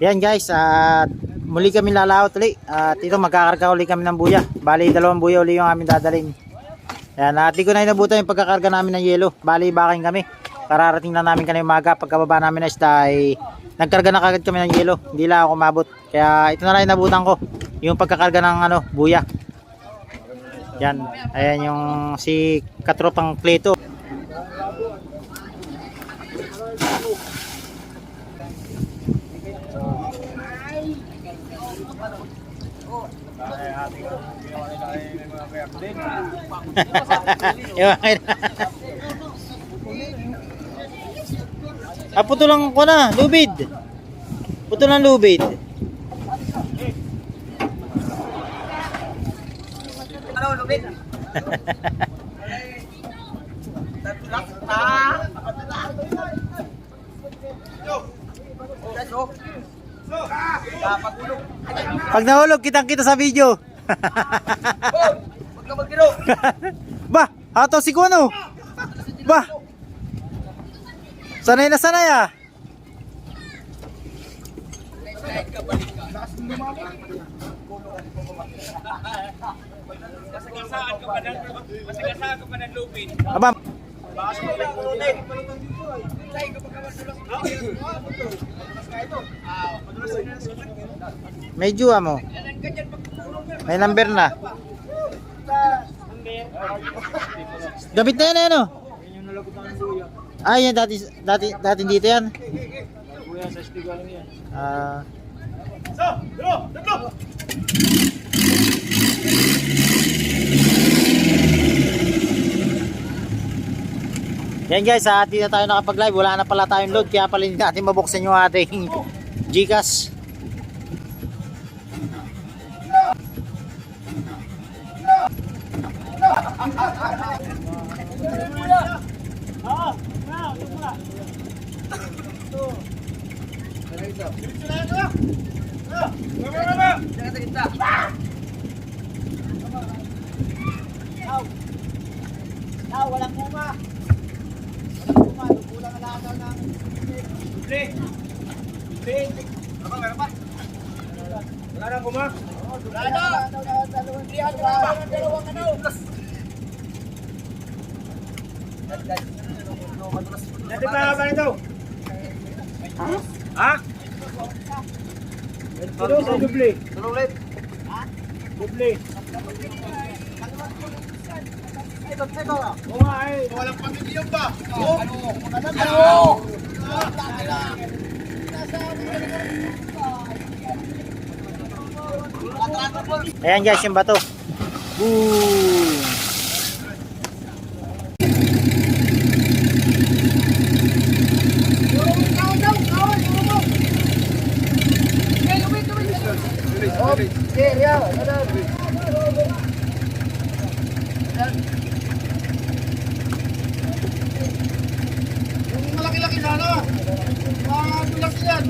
Yan guys, at muli kami lalaot ulit. At ito magkakarga uli kami ng buya. Bali, dalawang buya uli yung amin dadalhin. Yan, at di ko na inabutan yung pagkakarga namin ng yelo. Bali, baking kami. Kararating lang namin kanina umaga. Pagkababa namin na isda ay nagkarga na kagad kami ng yelo. Hindi lang ako mabot. Kaya ito na lang inabutan ko. Yung pagkakarga ng ano, buya. Yan, ayan yung si katropang Pleto. Ah, putulang ko na, lubid. Putulang lubid. Ano, lubid? Dapat. Pag nahulog, kitang kita sa video. Ba, hato si Kuno. Ba. Sanay na sanay ah. Kasagasaan ka pa ng kasagasaan ka may juwa mo. May number na. Gamit na yan eh, ano? Ah, yan dati, dati, dati dito yan. Ah, yan guys, sa atin na tayo nakapag-live. Wala na pala tayong load. Kaya pala hindi natin mabuksan yung ating Gcash. walang bunga. Lahat ng Bre. Bre. Ano meron pa? Wala na bunga. Wala na. Dalawang diyan, dalawang ano. Dati pa ba nito? Ha? Ito sa duble. Duble. Duble. Oo nga eh. Walang pamilya ba? Oo. Ano? Ayan guys, yung bato. Boom! Ano? Mga tulak yan.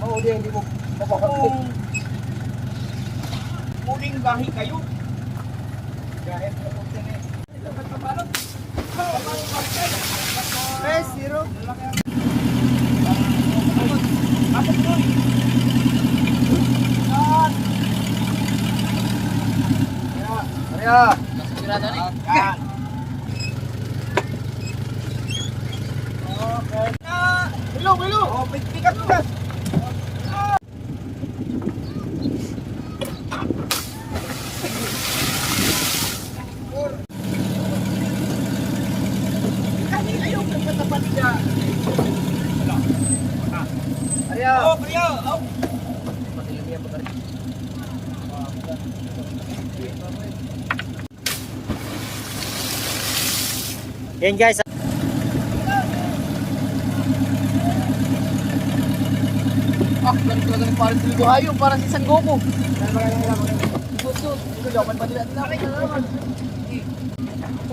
Okay. Muling bahi kayo. Gahit na po din eh. Eh, zero. Kapag tuloy. Yan. Arya. Yan. Okay. Ah, Hello, hello. Oh, pick up ka. Ayaw, Yan guys, Ah, ganun talaga ng parang tuloy hayo, parang si San Goku.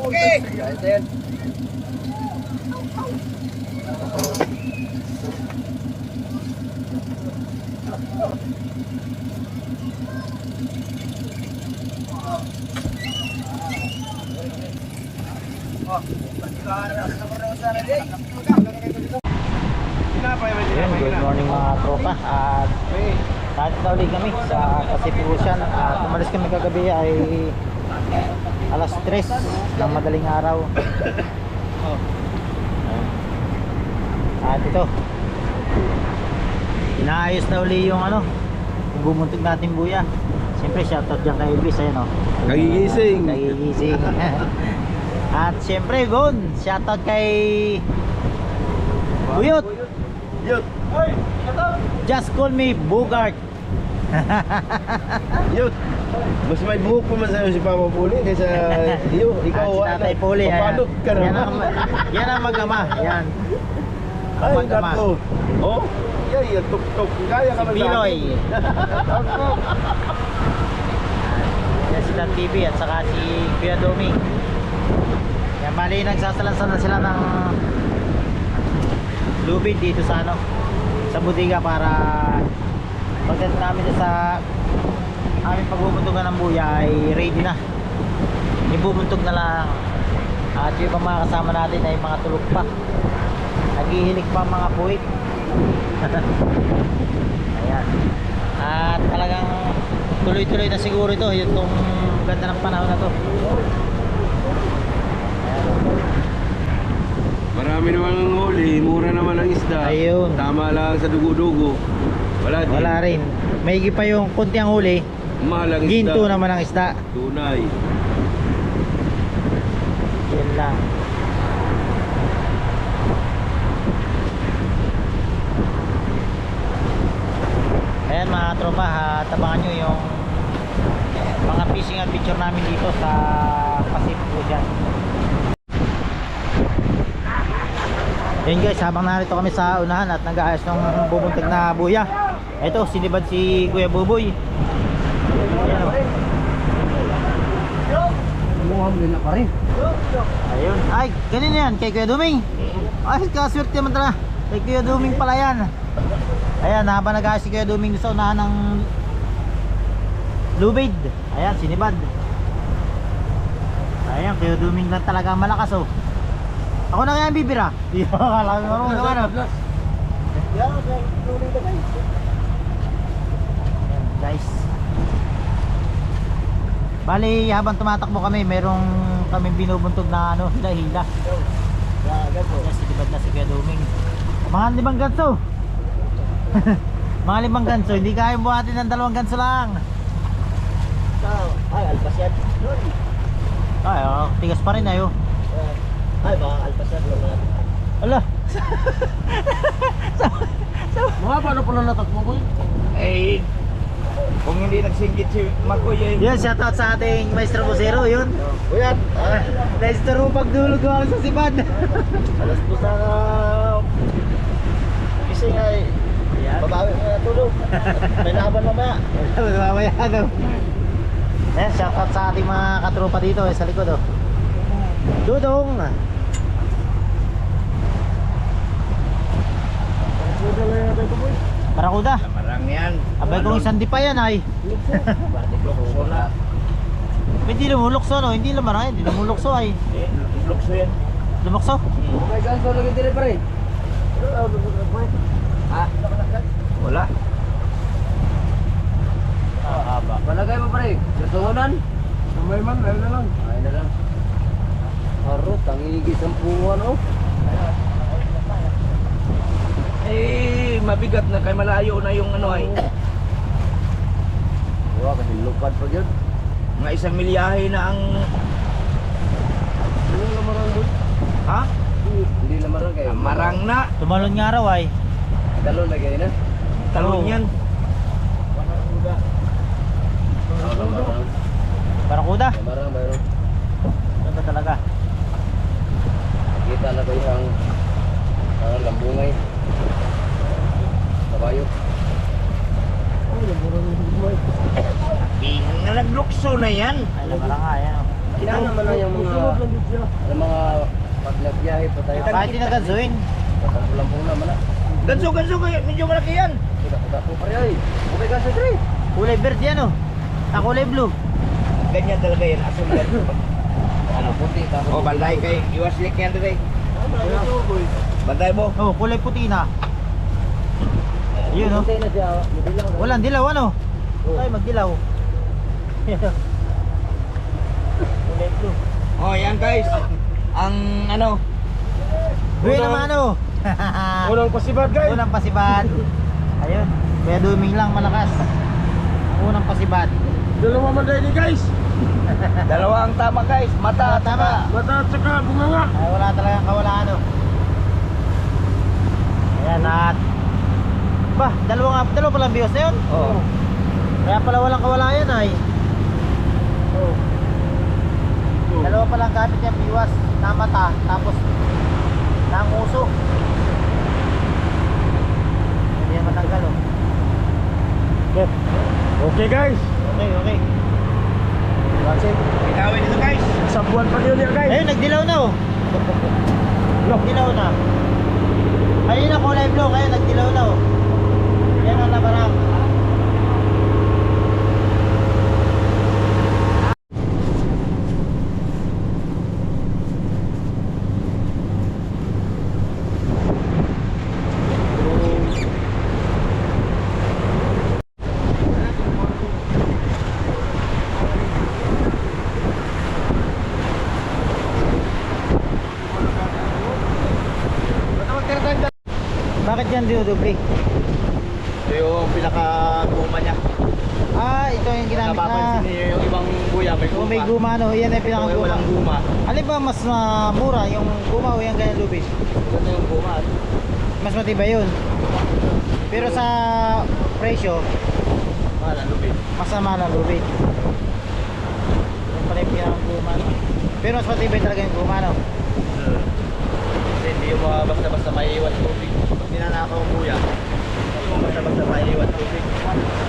Okay. Okay. Yun, good morning mga tropa. At kahit na ulit kami sa Ocean at umalis kami kagabi ay alas 3 ng madaling araw. At ito inaayos na uli yung ano yung bumuntig natin buya. Siyempre shoutout dyan kay Elvis ayun o Nagigising. nagigising at siyempre Gon shoutout kay Buyot Yut. Just call me Bogart. Yut. Mas may buhok pa man sa'yo si Papa Puli kaysa iyo. Ikaw At si Tatay Puli. Papalot ka Yan naman. ang, yan ang mag-ama. Yan. Ay, mag-ama. Oh, yeah, yeah, tuk-tuk. Kaya ka Si man Piloy. Yan si Dan TV at saka si Kuya Domi. Yan bali nagsasalansan na sila ng lubid dito sa ano sa budiga para pagdating namin sa aming pagbubuntugan ng buya ay ready na. Ibubuntog na lang. At yung mga kasama natin ay mga tulog pa. Naghihilig pa mga puwit ayan. At talagang tuloy-tuloy na siguro ito itong ganda ng panahon na to Marami naman ang huli, mura naman ang isda. Ayun. Tama lang sa dugo-dugo. Wala din. wala rin may pa yung kunti ang huli Mahal ang isda. ginto naman ang isda Tunay. yun lang ayan mga tropa ha, tabangan nyo yung mga fishing adventure namin dito sa Pacific Ocean yun guys habang narito kami sa unahan at nag-aayos ng bubuntig na buya ito sinibad si Kuya Buboy ayan o Mukhang na pa. Ayun. Ay, ganun yan kay Kuya Duming. Ay, kaswerte naman talaga. Kay Kuya Duming pala yan. Ayan, habang nag si Kuya Duming sa unahan ng lubid. Ayan, sinibad. Ayan, Kuya Duming lang talaga malakas oh. Ako na kaya ang bibira. Ba? Kala ko oh. Ayan, guys. Bali, habang tumatakbo kami, merong kaming binubuntog na ano, hila-hila. Kaya sinibad na si Kuya Duming. Mga limang ganso. Mga limang ganso, hindi kaya buhatin ng dalawang ganso lang. Ay, alpas yan. Ay, oh, tigas pa rin ayo. Ay, baka alpas yan. Ala, Mga paano pala natakbo ko Eh, kung hindi nagsingkit si Makoy, eh. yun, shoutout sa ating Maestro Busero, yun. Kuya, Ah, Naistro pagdulog ko ako sa sipad. Alas po sa gising ay Ayan. babawi mo na tulog. May laban mamaya. Mamaya ano. Ayan, shoutout sa ating mga katropa dito eh, sa likod oh. Dudong! Barakuda! Marang yan. Abay kung isang di pa yan ay. Wala. Hindi lumulukso no, hindi lumaray, hindi lumulukso ay. Eh, lukso yan. Lumukso? Okay, guys, so lagi dire pa rin. Ha? Wala. Ah, haba. Palagay mo pa rin. Susuhunan. May man, ayun na lang. Ay na lang. Harot, ang igis ang puwan, oh. Eh, mabigat na kay malayo na yung ano ay. Wah, kasi lupad pa yun. Mga isang milyahe na ang... Hindi na marang doon. Ha? Hindi na marang kayo. Marang na. Tumalon nga raw ay. Talon na kayo na. Talon ilalagay ang parang lambungay. Kabayo. Oh lambungay naglukso na yan. Alam na nga yan oh. kita naman na yung mga yung ano, mga pag nagbiyahe pa tayo. Kahit di na gansuin. Lambung naman ah. na ganso ganso medyo malaki yan. Kita kita po pare ganso 3 kulay verde yan oh. o kulay blue. Ganyan talaga yan asul yan Puti tapos. Oh, balday kay iwas lik yan today. Banday mo. Oh, kulay puti na. Yun, oh. Puti na siya. Madilang. Walang dilaw, ano? Oh. Ay, magdilaw. Oh. kulay blue. Oh, yan guys. Ang ano, Buhay naman, ano? Unang pasibad guys. Unang pasibad. Ayun. Kaya duming lang malakas. Ang unang pasibad. Dalawa man ni guys. Dalawa ang tama guys. Mata at Tama. Mata at saka bunganga. Ay, wala talagang kawalaan, oh. Ayan, at... Ba, dalawa nga, dalawa palang bios na yun. Oh. Kaya pala walang kawalaan ay. Oh. Dalawa palang gamit niya biwas na mata, tapos nanguso. Hindi yan matanggal, oh. Okay guys. Okay, okay. That's it. Itawin dito guys. Sa buwan pa yun guys. Ayun, nagdilaw na, oh. Nagdilaw na. Ayun na kulay blue, kaya nagdilaw na, oh. Yan ang nabarang. Bakit yan dinudubli? Ito yung pinaka-guma niya. Ah, ito yung ginamit na. Niyo yung ibang buya may guma. may guma, no? Yan ay Ito pinakang ay guma. walang guma. Alin ba mas ah, mura, yung guma o yung ganyan lubis? Ito yung guma. Mas matibay yun. Pero sa presyo, Wala, lubid. masama na lubid. Yung pala yung pinakang guma, no? Pero mas matibay talaga yung guma, no? Kasi hindi yung mga basta-basta maiiwan tubig. Ninanakaw hindi yung basta-basta maiiwan tubig.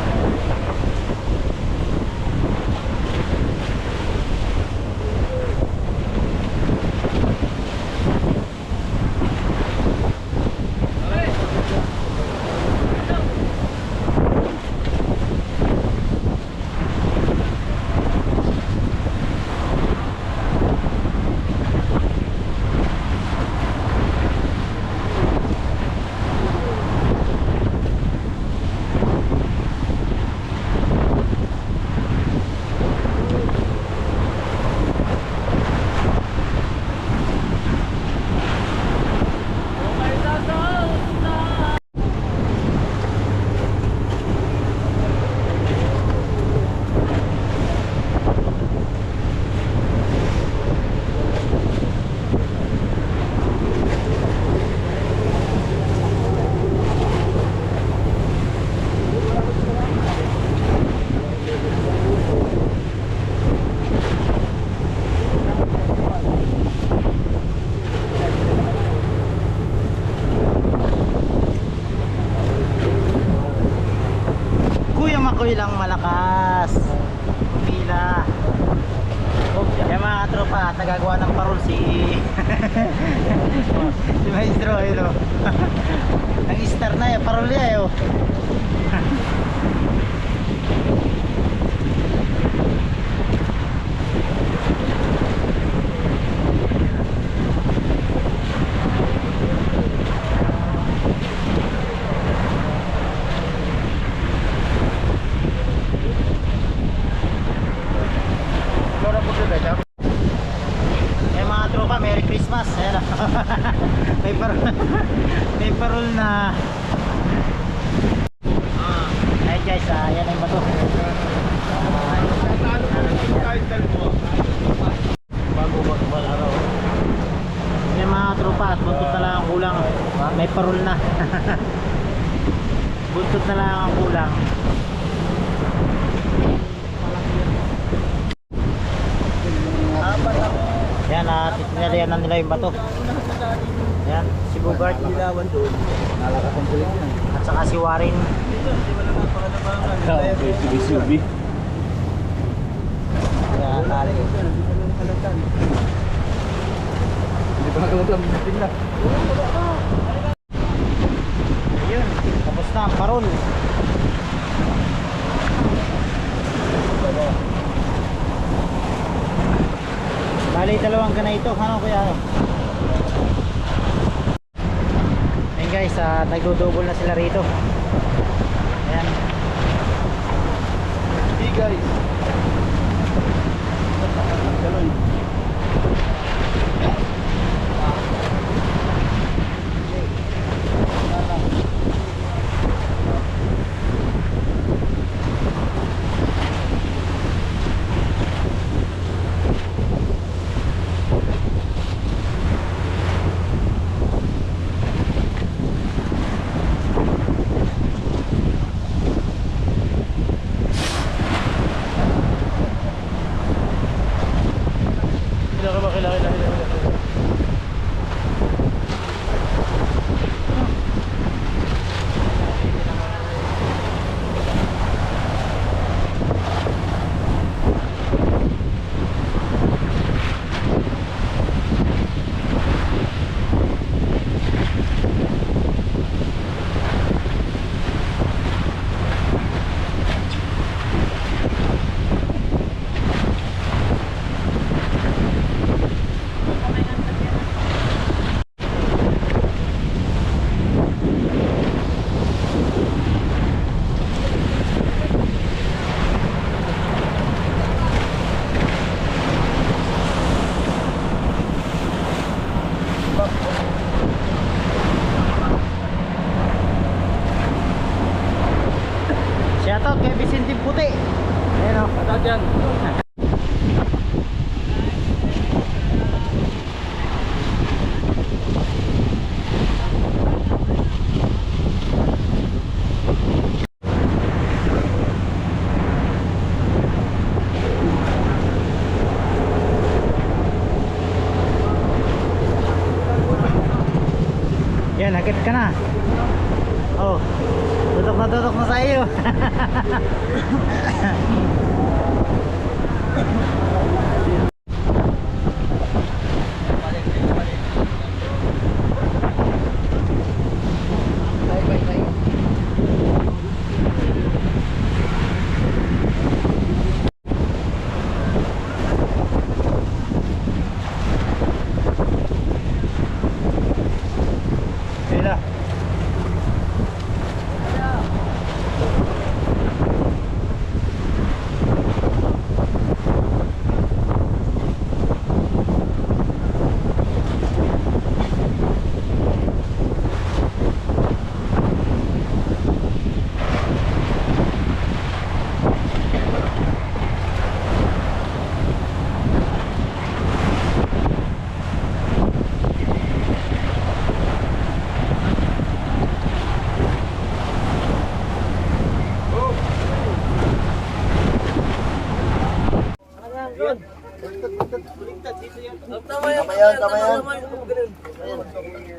Nila yung bato. Yan, si Bogart. Ilawan doon. Nalakakomplete yan. At saka si Warren. Subi. Yan. Tali. Hindi pa nakalatang bitin na. Ayun, tapos na parol. Bali, dalawang ka na ito. Ano kaya? Ayun guys, uh, nagdodouble na sila rito. Ayan. Hey guys. Ganun. Ka na.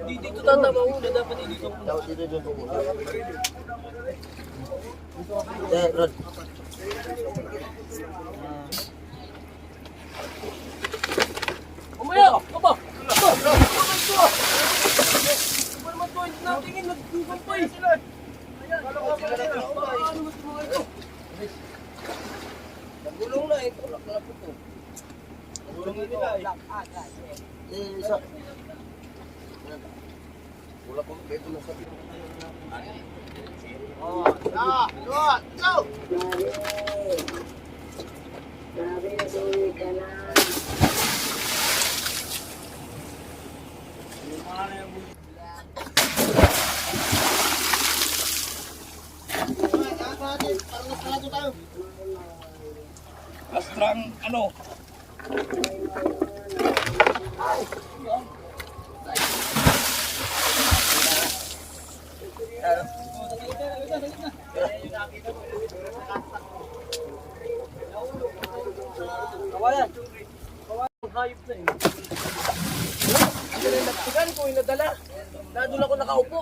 Dito tatama una, dapat dito. Eh, Rod. Umaya! Aba! Aba! Ano naman to? Hindi natingin, nagdugan pa eh. Ano? Nagulong na eh. Tulak na po to. Nagulong nila eh. Eh, isa. Wala ko beto na sa Astrang ano? Kawayan. Kawayan. Hayop na eh. Ang galing nagtigan ko, inadala. Nadula ko nakaupo.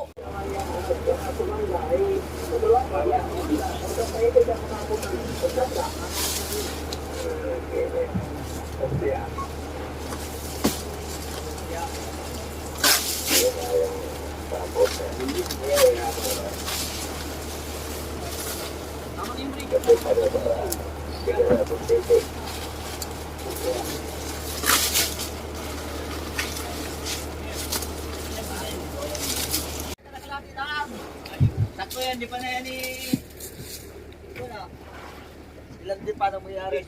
Sakto yan, di pa na yan ni... Wala. Ilan din pa na mayari.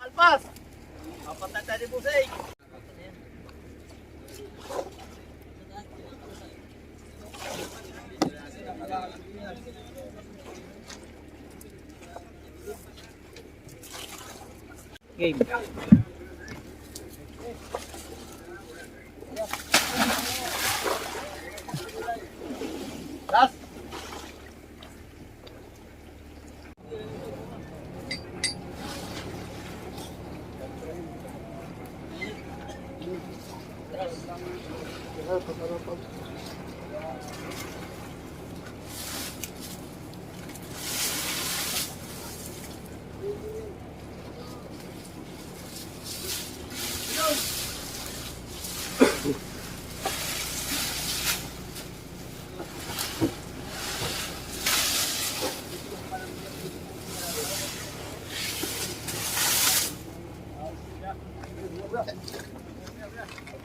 Alpas! Kapatay tayo ni Busay! Game. 不要不要不要。